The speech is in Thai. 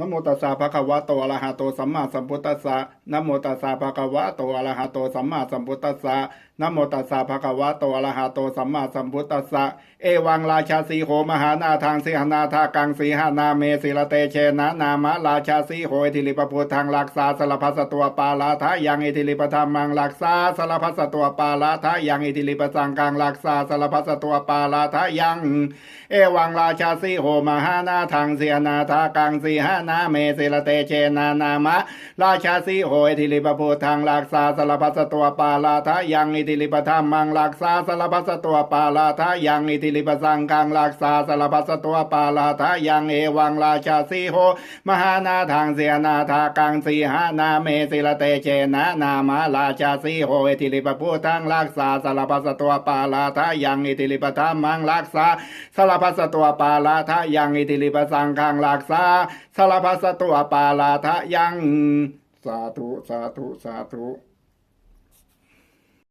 นโมตัสสะภะคะวะโตอะระหะโตสัมมาสัมพุทธัสสะนโมตัสสะภะคะวะโตอะระหะโตสัมมาสัมพุทธัสสะนโมตัสสะภะคะวะโตอะระหะโตสัมมาสัมพุทธัสสะ เอวังราชาสีโหมหานาทางสีหนาทากังสีหานาเมศิลเตเชนะนามะราชาสีโหอิทิลิปพุทธังรักษาสารพัสตัวปาลาทะยังอิทิลิปธรรมังรักษาสารพัสตัวปาลาทะยังอิทิลิปสังกังรักษาสารพัสตัวปาลาทะยัง เอวังราชาสีโหมหานาทางสียนาทากังสีหานาเมศิลเตเชนานามะ ราชาสีโหอิทิลิปพุทธังรักษาสารพัสตัวปาลาทะยังอิทิลิปธรรมังรักษาสารพัสตัวปาลาทะยังอิทิลิปสังกังรักษาสารพัสตัวปาลาทะยังเอวังราชาสีโหมหานาทางเสียนาทากังสีหานาเมศิลเตเชนะนามะราชาสีโหอิทิลิปพุทธังรักษาสารพัสตัวปาลาทะยังอิทิลิปธรรมังรักษาสารพัสตัวปาลาทะยังอิติลิปสังขังรักษาสารพัสตุอปาลาทะยัง สาธุ สาธุ สาธุ